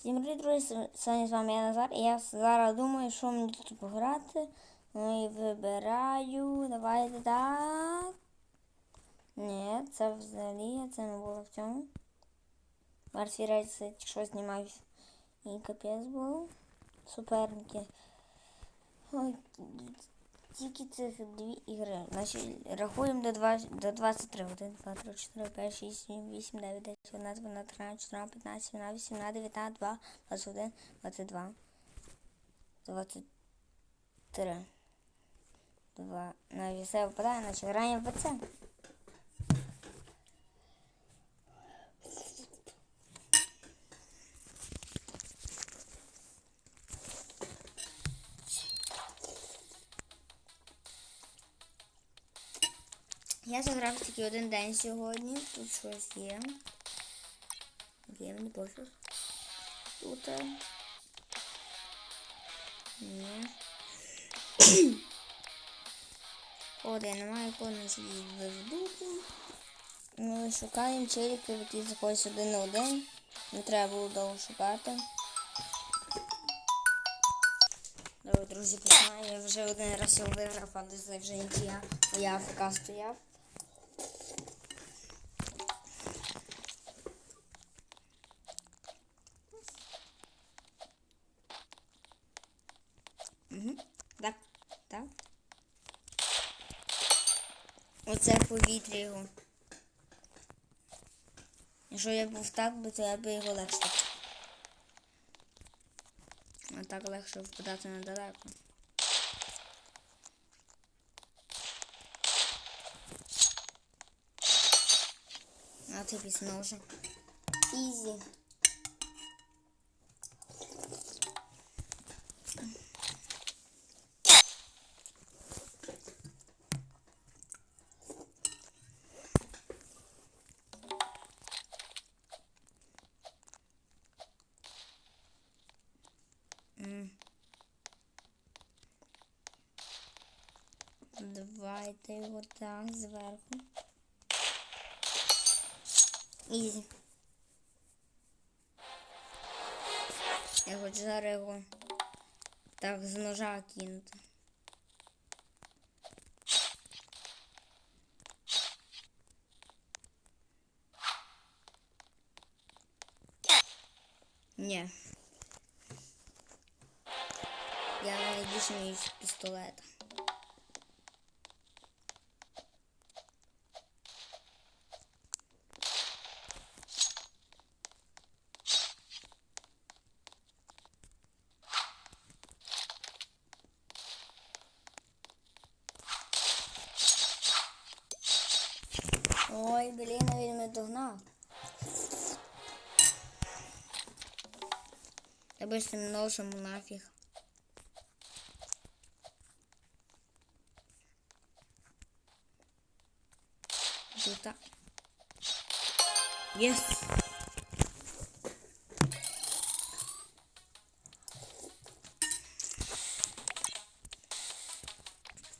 Всім привіт, друзі! Сьогодні з вами я Назар. І я зараз думаю, що мені тут пограти. Ну і вибираю. Давайте так. Ні, це взагалі це не було в цьому. Марсі Рейс що знімав і капець був. Суперники. Ой, тільки цих дві ігри. Значить, рахуємо до, 20, до 23. 1, 2, 3, 4, 5, 6, 7, 8, 9, 10, 11, 12, 13, 14, 15, 17, 18, 19, 2, 21, 22, 23. 2. Навіть все випадає, значить граємо в це. Я заграв тільки один день сьогодні. Тут щось є. Є мені пофіг. Тут. е, Ні. Кода я не маю кода на собі. Ми шукаємо челіків, які заходять один на один. Не треба було довго шукати. Добре, друзі, починаю. Я вже один раз його виграв, але це вже я, я АФК стояв. Угу. Так, так. Оце повітря його. Якщо я був так, то я би його легше. А так легше впадати недалеко. А ти пізно вже. Ізі. Давайте його так зверху. Ізі. Я хочу зараз його так з ножа кинути. Ні. Я найбільше з пістолета. Ой, блін, він не догнав. Я би з цим ножем нафіг. Жута. Єс!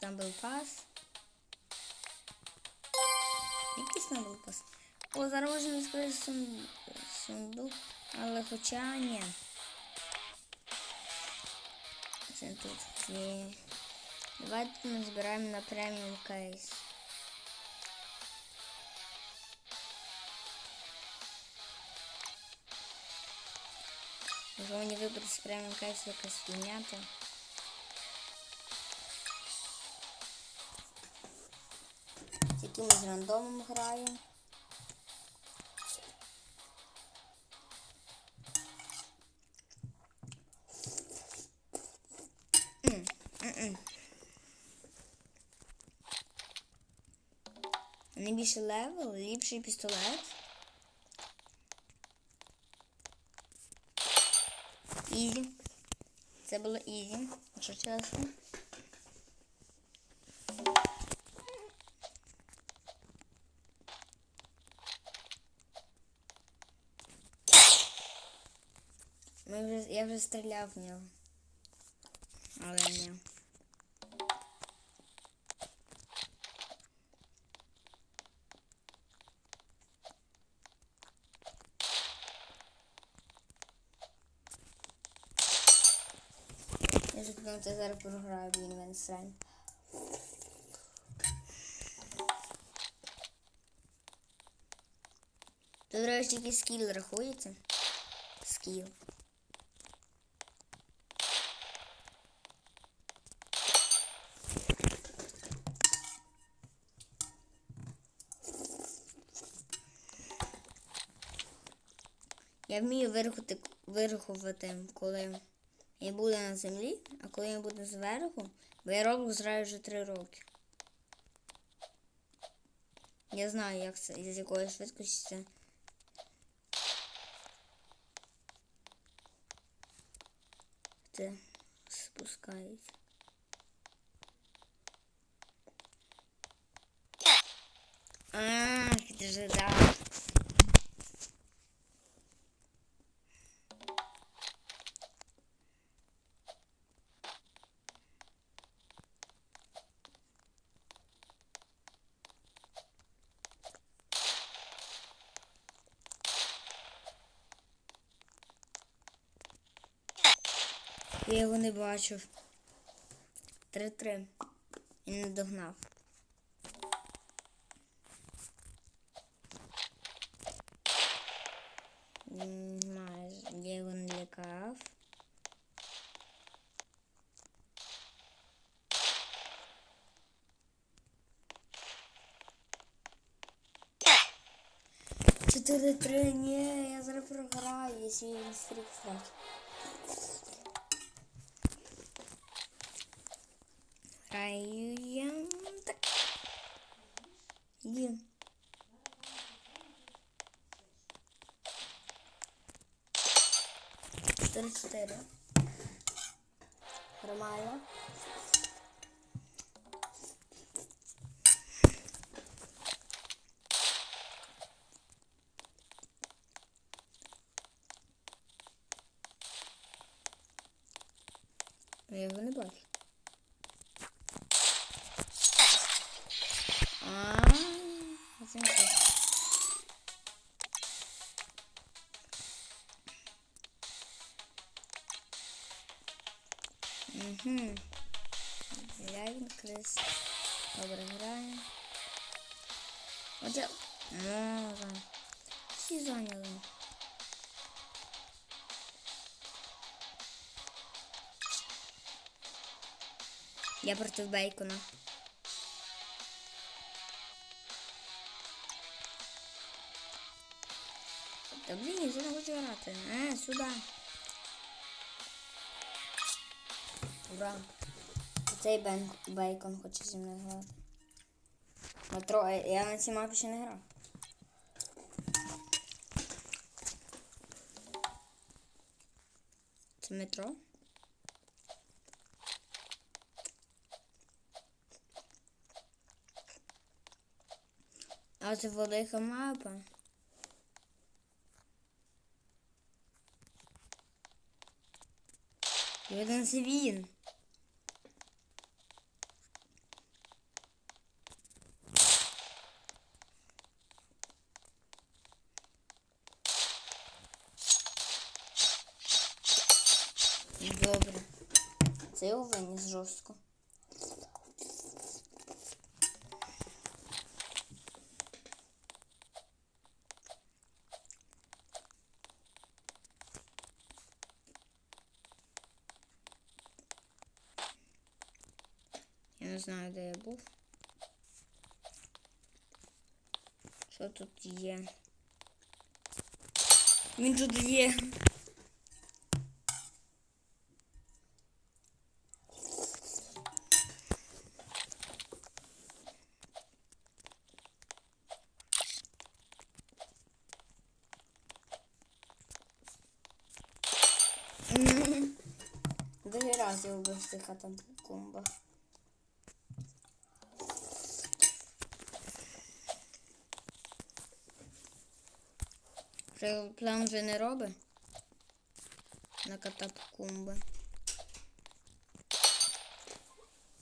Там був пас. Якийсь там був пас. О, зараз можна відкрити сун- сундук, але хоча ні. Це тут є. Давайте ми збираємо на преміум кейс. Якщо мені вибрати з преміум кейс якась фігня, то... Якимось рандомом граю. Найбільший левел, ліпший пістолет. Ізі. Це було ізі, якщо чесно. Ми вже, я вже стріляв в нього. Але ні. Я подумав, це зараз програю, він мене срань. Тут, речі, тільки скіл рахується. Скіл. Я вмію вирахувати, вирахувати, коли я буду на землі, а коли я буду зверху, бо я роблю граю вже три роки. Я знаю, як це, з якої швидкості це. Це спускається. Ах, ти ж да. Я його не бачив. Три-три. І не догнав. Я його не лякав. Чотири-три, ні, я зараз програю, якщо він стрік втратить. Граю я так. Є. Угу. Граємо крис. Добре, граємо. Оце. Можна. Всі зайняли. Я проти бейкона. Та блін, я не хочу грати. Е, сюди. Ура. Цей бейкон хоче зі мною грати. Метро, е, я на цій мапі ще не грав. Це метро? А це велика мапа. Один це він. Добре. Це його виніс жорстко. Я не знаю, де я був. Що тут є? Він тут є. Раз я вбив в. Вже план вже не робить. На катакомби.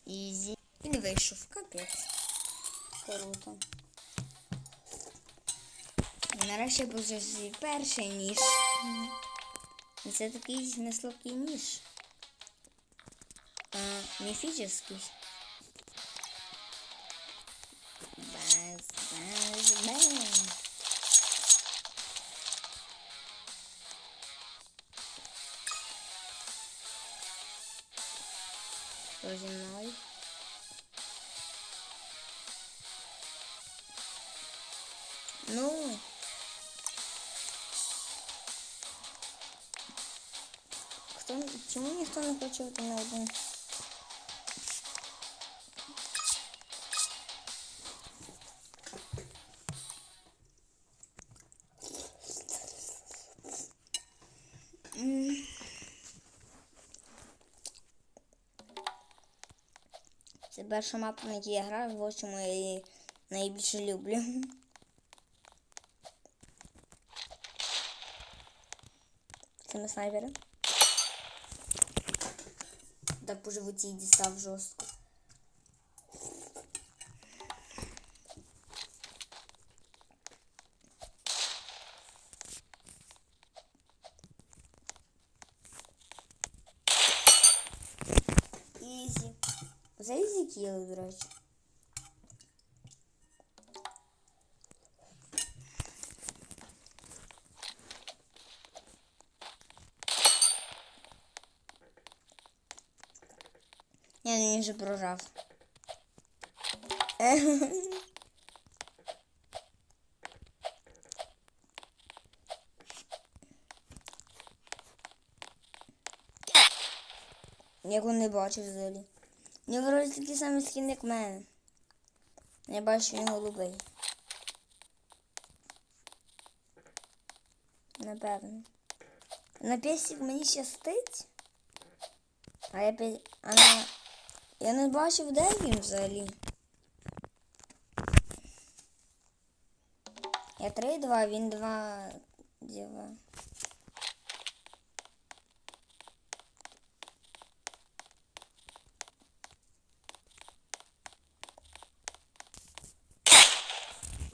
Ізі. Він вийшов, капець. Круто. Нарешті був вже перший ніж. Це такий неслабкий ніж. А, міфічний. Баз, баз, баз. Хто зі мною? Ну. Хто, чому ніхто не хоче бути на один? Перша мапа, на якій я граю, в чому я її найбільше люблю. Це ми снайпери. Так по животі дістав жорстко. Ізі. Це ізі кіли, до речі. Я він же прожав. Його не бачив взагалі. У нього вроді такий самий скін, як в мене. Я бачу, він голубий. Напевно. На песик мені щастить. А я пі... Я не бачив, де він взагалі. Я 3-2, він 2 2.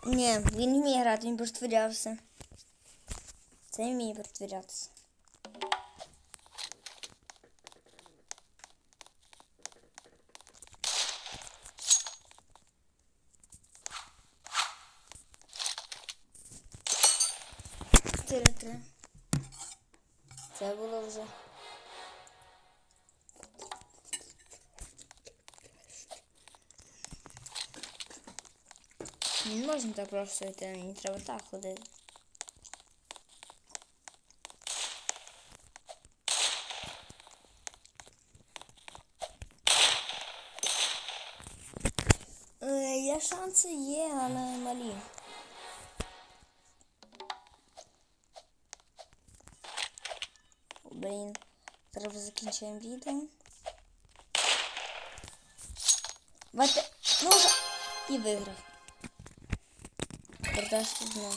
Ні, він не вміє грати, він притворявся. Це вміє притворятися. Чотири три. Це було вже. Не можна так просто йти, мені треба так ходити. Е, Є шанси є, але малі. Блін, зараз закінчуємо відео. Бате, ну і виграв. Продажки знову.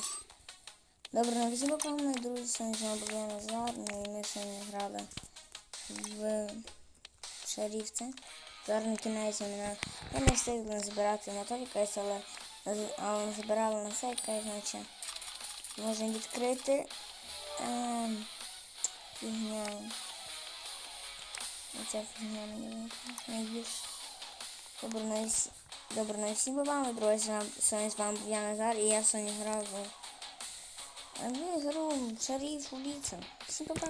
Добре, ну всім мої друзі, сьогодні з вами був я Назар, ну і ми сьогодні грали в шарівці. Зараз на кінець мене я не встигли збирати на той кейс, але збирали на цей кейс, значить можна відкрити ем, фігня. Оця фігня мені найбільше. Добре, всі- Добре, ну і всім друзі, сьогодні вами я Назар, і я сьогодні грав в в ігру Шариф Убійця. Всім пока.